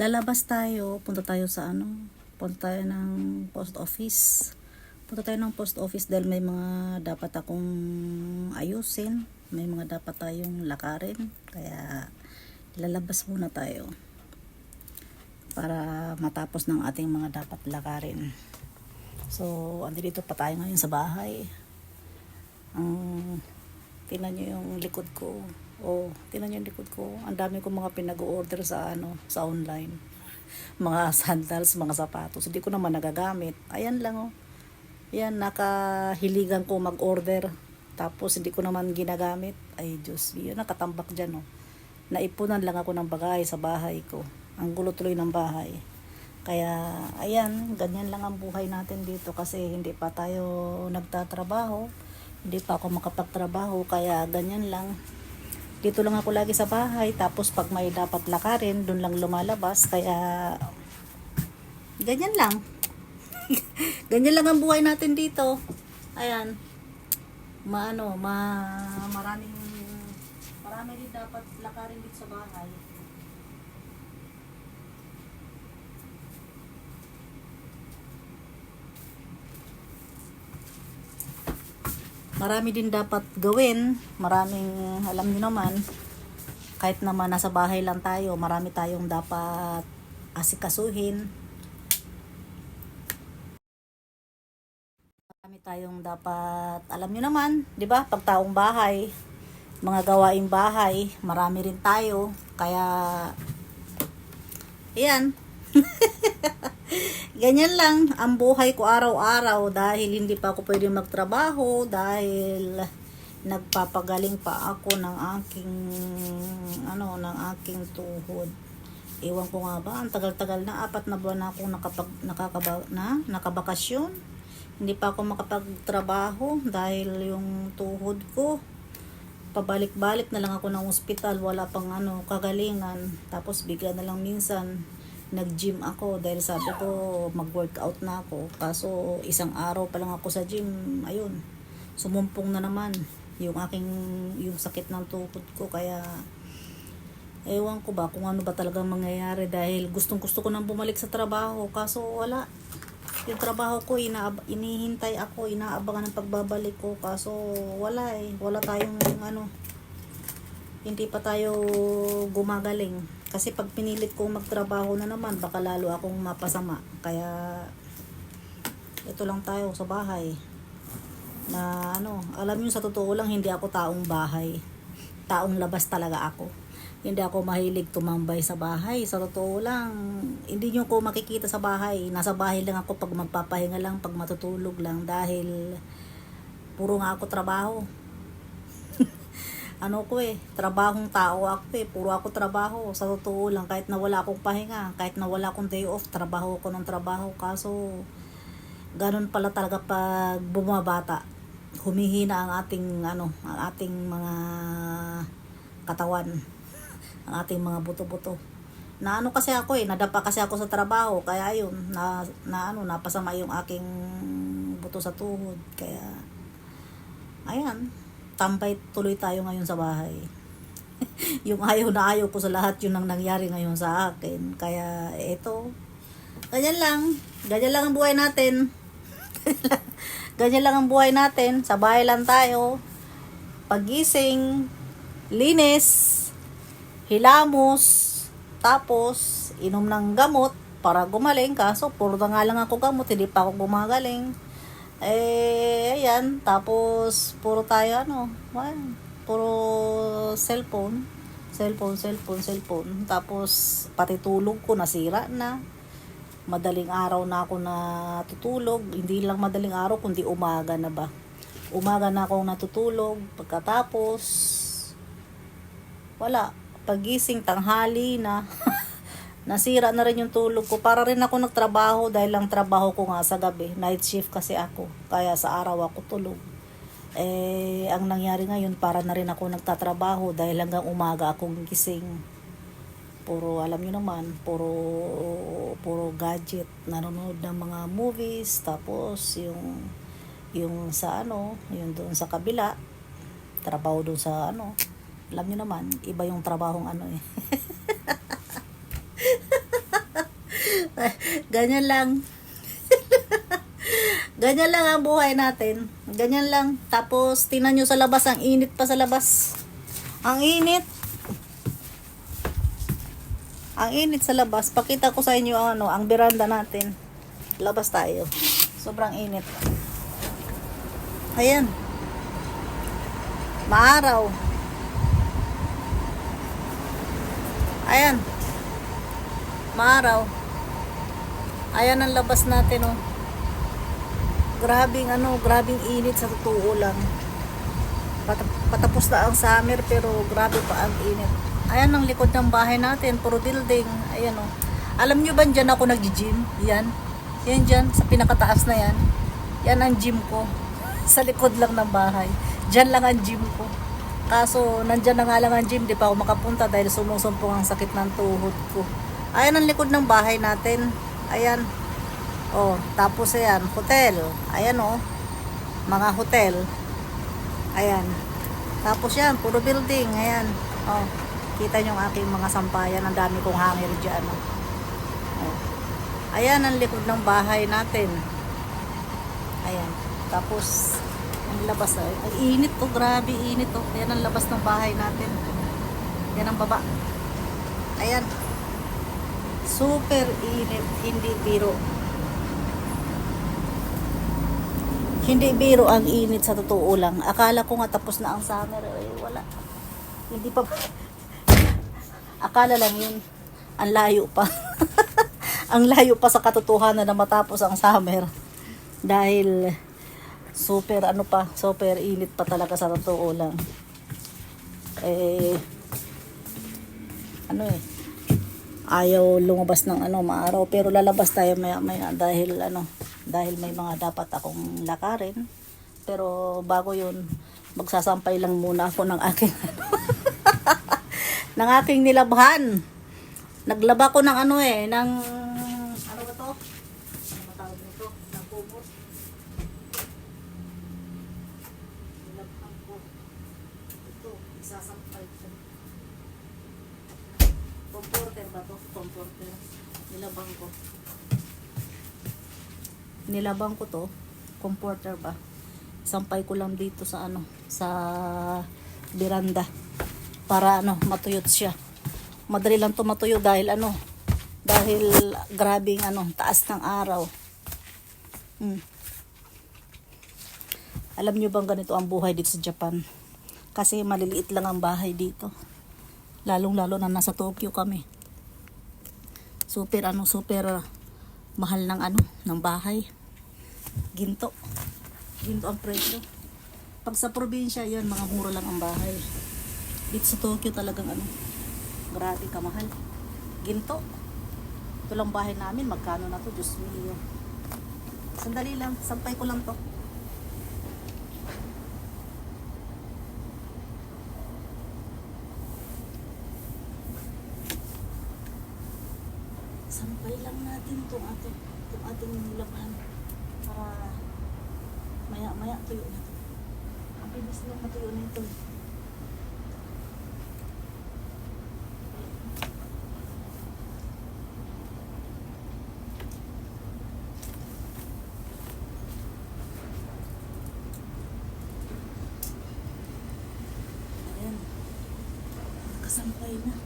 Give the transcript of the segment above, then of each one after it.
lalabas tayo, punta tayo sa ano, punta tayo ng post office. Punta tayo ng post office dahil may mga dapat akong ayusin, may mga dapat tayong lakarin, kaya lalabas muna tayo para matapos ng ating mga dapat lakarin. So, andito pa tayo ngayon sa bahay. Ang tingnan nyo yung likod ko. Oh, tingnan nyo yung likod ko. Ang dami kong mga pinag-order sa ano, sa online. Mga sandals, mga sapatos. Hindi ko naman nagagamit. Ayan lang oh. Yan, nakahiligan ko mag-order. Tapos hindi ko naman ginagamit. Ay Diyos, yun nakatambak dyan oh. Naipunan lang ako ng bagay sa bahay ko. Ang gulo tuloy ng bahay. Kaya, ayan, ganyan lang ang buhay natin dito kasi hindi pa tayo nagtatrabaho. Hindi pa ako makapagtrabaho, kaya ganyan lang. Dito lang ako lagi sa bahay, tapos pag may dapat lakarin, doon lang lumalabas. Kaya, ganyan lang. ganyan lang ang buhay natin dito. Ayan. Maano, ma maraming marami din dapat lakarin dito sa bahay. Marami din dapat gawin. Maraming, alam niyo naman, kahit naman nasa bahay lang tayo, marami tayong dapat asikasuhin. Marami tayong dapat, alam niyo naman, di ba, pag taong bahay, mga gawaing bahay, marami rin tayo. Kaya, yan. Ganyan lang ang buhay ko araw-araw dahil hindi pa ako pwede magtrabaho dahil nagpapagaling pa ako ng aking ano ng aking tuhod. Ewan ko nga ba, ang tagal-tagal na apat na buwan na ako nakapag nakakaba, na nakabakasyon. Hindi pa ako makapagtrabaho dahil yung tuhod ko pabalik-balik na lang ako ng ospital, wala pang ano kagalingan. Tapos bigla na lang minsan nag-gym ako dahil sabi ko mag-workout na ako. Kaso isang araw pa lang ako sa gym, ayun, sumumpong na naman yung aking yung sakit ng tukod ko. Kaya ewan ko ba kung ano ba talagang mangyayari dahil gustong gusto ko nang bumalik sa trabaho. Kaso wala. Yung trabaho ko inaab- inihintay ako inaabangan ng pagbabalik ko. Kaso wala eh. Wala tayong ano hindi pa tayo gumagaling kasi pag pinilit kong magtrabaho na naman, baka lalo akong mapasama. Kaya, ito lang tayo sa bahay. Na ano, alam niyo sa totoo lang, hindi ako taong bahay. Taong labas talaga ako. Hindi ako mahilig tumambay sa bahay. Sa totoo lang, hindi niyo ko makikita sa bahay. Nasa bahay lang ako pag magpapahinga lang, pag matutulog lang. Dahil, puro nga ako trabaho ano ko eh, trabahong tao ako eh, puro ako trabaho. Sa totoo lang, kahit na wala akong pahinga, kahit na wala akong day off, trabaho ko ng trabaho. Kaso, ganun pala talaga pag bumabata. Humihina ang ating, ano, ang ating mga katawan. ang ating mga buto-buto. Na ano kasi ako eh, nadapa kasi ako sa trabaho. Kaya ayun, na, na ano, napasama yung aking buto sa tuhod. Kaya, ayan, tambay tuloy tayo ngayon sa bahay. yung ayaw na ayaw ko sa lahat yun ang nangyari ngayon sa akin. Kaya eto, ganyan lang. Ganyan lang ang buhay natin. ganyan lang ang buhay natin. Sa bahay lang tayo. Pagising, linis, hilamos, tapos inom ng gamot para gumaling. Kaso puro na nga lang ako gamot, hindi pa ako gumagaling. Eh, ayan. Tapos, puro tayo, ano, ayan, puro cellphone. Cellphone, cellphone, cellphone. Tapos, pati tulog ko, nasira na. Madaling araw na ako natutulog. Hindi lang madaling araw, kundi umaga na ba. Umaga na ako natutulog. Pagkatapos, wala. Pagising, tanghali na. nasira na rin yung tulog ko. Para rin ako nagtrabaho dahil lang trabaho ko nga sa gabi. Night shift kasi ako. Kaya sa araw ako tulog. Eh, ang nangyari ngayon, para na rin ako nagtatrabaho dahil hanggang umaga akong gising. Puro, alam nyo naman, puro, puro gadget. Nanonood ng mga movies. Tapos, yung, yung sa ano, yung doon sa kabila. Trabaho doon sa ano. Alam nyo naman, iba yung trabahong ano eh. Ganyan lang. Ganyan lang ang buhay natin. Ganyan lang. Tapos, tingnan nyo sa labas. Ang init pa sa labas. Ang init. Ang init sa labas. Pakita ko sa inyo ang, ano, ang beranda natin. Labas tayo. Sobrang init. Ayan. Maaraw. Ayan. Maaraw. Ayan ang labas natin, oh. Grabing ano, grabing init sa totoo lang. Pat- patapos na ang summer pero grabe pa ang init. Ayan ang likod ng bahay natin, puro building. Ayan oh. Alam nyo ba dyan ako nag-gym? Yan. Yan dyan, sa pinakataas na yan. Yan ang gym ko. sa likod lang ng bahay. Dyan lang ang gym ko. Kaso, nandyan na nga lang ang gym, di pa ako makapunta dahil sumusumpong ang sakit ng tuhod ko. Ayan ang likod ng bahay natin. Ayan. Oh, tapos ayan, hotel. Ayan oh. Mga hotel. Ayan. Tapos yan, puro building. Ayan. Oh, kita nyo ang aking mga sampayan. Ang dami kong hanger dyan. Oh. Oh. Ayan ang likod ng bahay natin. Ayan. Tapos, ang labas. Ay, ay, init to. Grabe, init to. Ayan ang labas ng bahay natin. Yan ang baba. Ayan. Super init. Hindi biro. Hindi biro ang init sa totoo lang. Akala ko nga tapos na ang summer. Eh, wala. Hindi pa. Akala lang yun. Ang layo pa. ang layo pa sa katotohanan na matapos ang summer. Dahil super ano pa, super init pa talaga sa totoo lang. Eh, ano eh, ayaw lumabas ng ano maaraw. Pero lalabas tayo maya maya dahil ano dahil may mga dapat akong lakarin. Pero bago yun magsasampay lang muna ako ng aking ano ng aking nilabhan. Naglaba ko ng ano eh ng ano ba to? Ano tawag nito? Ng nilabhan ko. Ito isasampay ko comforter ba to? Comforter. Nilabang ko. Nilabang ko to. Comforter ba? Sampay ko lang dito sa ano, sa beranda. Para ano, matuyot siya. Madali lang to matuyo dahil ano, dahil grabing ano, taas ng araw. Hmm. Alam nyo bang ganito ang buhay dito sa Japan? Kasi maliliit lang ang bahay dito lalong lalo na nasa Tokyo kami. Super ano super ah, mahal ng ano ng bahay. Ginto. Ginto ang presyo. Pag sa probinsya yan mga mura lang ang bahay. Dito sa Tokyo talagang ano grabe kamahal ginto. Ito lang bahay namin magkano na to? Diyos mio sandali lang sampay ko lang to sampay lang natin itong ating, itong ating labahan para maya maya tuyo na ito. Ang bilis lang matuyo na ito. Ayan. Nakasampay na.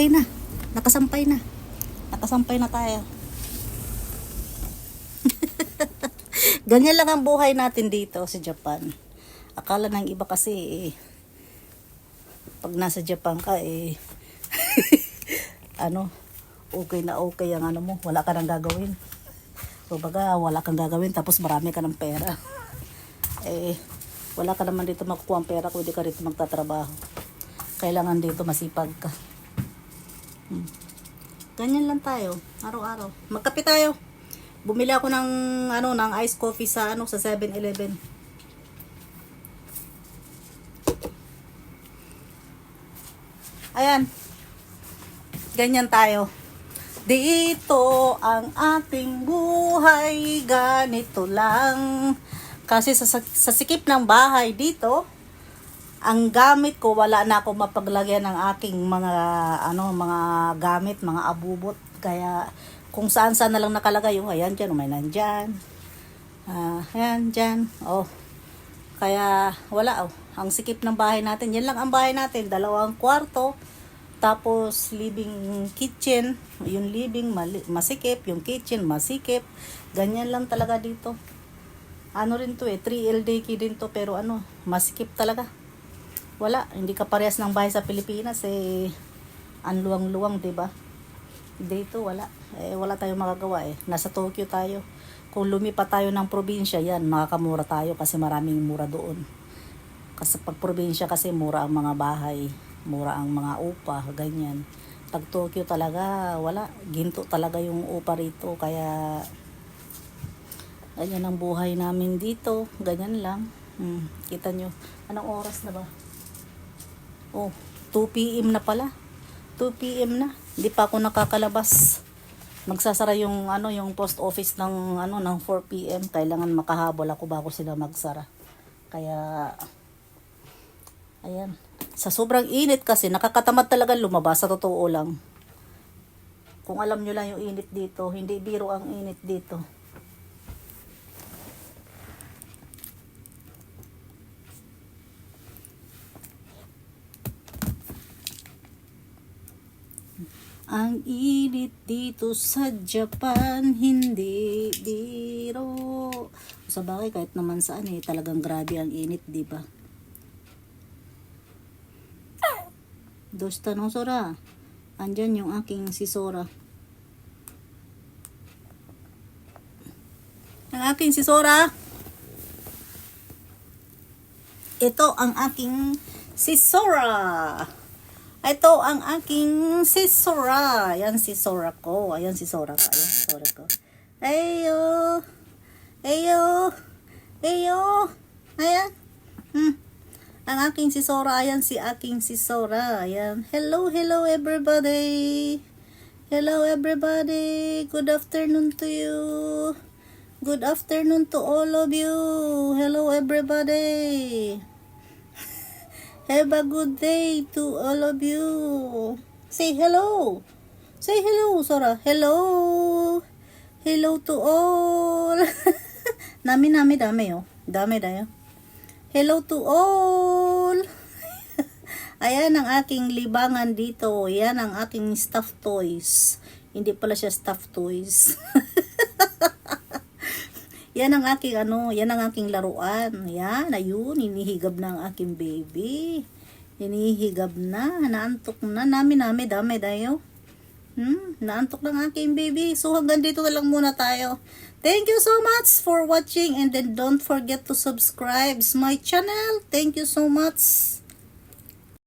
Okay na. Nakasampay na. Nakasampay na tayo. Ganyan lang ang buhay natin dito sa Japan. Akala ng iba kasi eh, pag nasa Japan ka eh, ano, okay na okay ang ano mo, wala ka nang gagawin. So baga, wala kang gagawin tapos marami ka ng pera. eh, wala ka naman dito makukuha ang pera kung hindi ka rito magtatrabaho. Kailangan dito masipag ka. Hmm. Ganyan lang tayo, araw-araw. Magkape tayo. Bumili ako ng ano ng iced coffee sa ano sa 7-Eleven. Ayan. Ganyan tayo. Dito ang ating buhay, ganito lang. Kasi sa, sa sikip ng bahay dito, ang gamit ko wala na ako mapaglagyan ng aking mga ano mga gamit mga abubot. Kaya kung saan saan na lang nakalagay yung ayan dyan may nandyan. Ah ayan dyan oh. Kaya wala oh. Ang sikip ng bahay natin yan lang ang bahay natin dalawang kwarto. Tapos living kitchen yung living masikip yung kitchen masikip. Ganyan lang talaga dito. Ano rin to eh 3LDK din to pero ano masikip talaga wala, hindi ka parehas ng bahay sa Pilipinas eh ang luwang-luwang, 'di ba? Dito wala. Eh wala tayong magagawa eh. Nasa Tokyo tayo. Kung lumipat tayo ng probinsya, yan, makakamura tayo kasi maraming mura doon. Kasi pag probinsya kasi mura ang mga bahay, mura ang mga upa, ganyan. Pag Tokyo talaga, wala. Ginto talaga yung upa rito. Kaya, ganyan ang buhay namin dito. Ganyan lang. Hmm, kita nyo. Anong oras na ba? Oh, 2 p.m. na pala. 2 p.m. na. Hindi pa ako nakakalabas. Magsasara yung ano yung post office ng ano ng 4 p.m. Kailangan makahabol ako bago sila magsara. Kaya ayan. Sa sobrang init kasi nakakatamad talaga lumabas sa totoo lang. Kung alam nyo lang yung init dito, hindi biro ang init dito. Ang init dito sa Japan, hindi biro. Sa bagay, kahit naman saan eh, talagang grabe ang init, di ba? Dosta no, Sora? Andyan yung aking si Sora. Ang aking si Sora. Ito ang aking si Sora. Ito ang aking si Sora. Ayan si Sora ko. Ayan si Sora ko. Ayan si Sora ko. Ayo. Ayo. Ayo. Ayan. Hmm. Ang aking si Sora. Ayan si aking si Sora. Ayan. Hello, hello everybody. Hello everybody. Good afternoon to you. Good afternoon to all of you. Hello everybody. Have a good day to all of you. Say hello. Say hello, Sora. Hello. Hello to all. nami nami dami oh. Dami dayo. Hello to all. Ayan ang aking libangan dito. Yan ang aking stuffed toys. Hindi pala siya stuffed toys. Yan ang aking ano, yan ang aking laruan. Yan, ayun, hinihigab na ang aking baby. Hinihigab na, naantok na, nami-nami, dami dayo. Hmm, naantok ng aking baby. So hanggang dito na lang muna tayo. Thank you so much for watching and then don't forget to subscribe my channel. Thank you so much.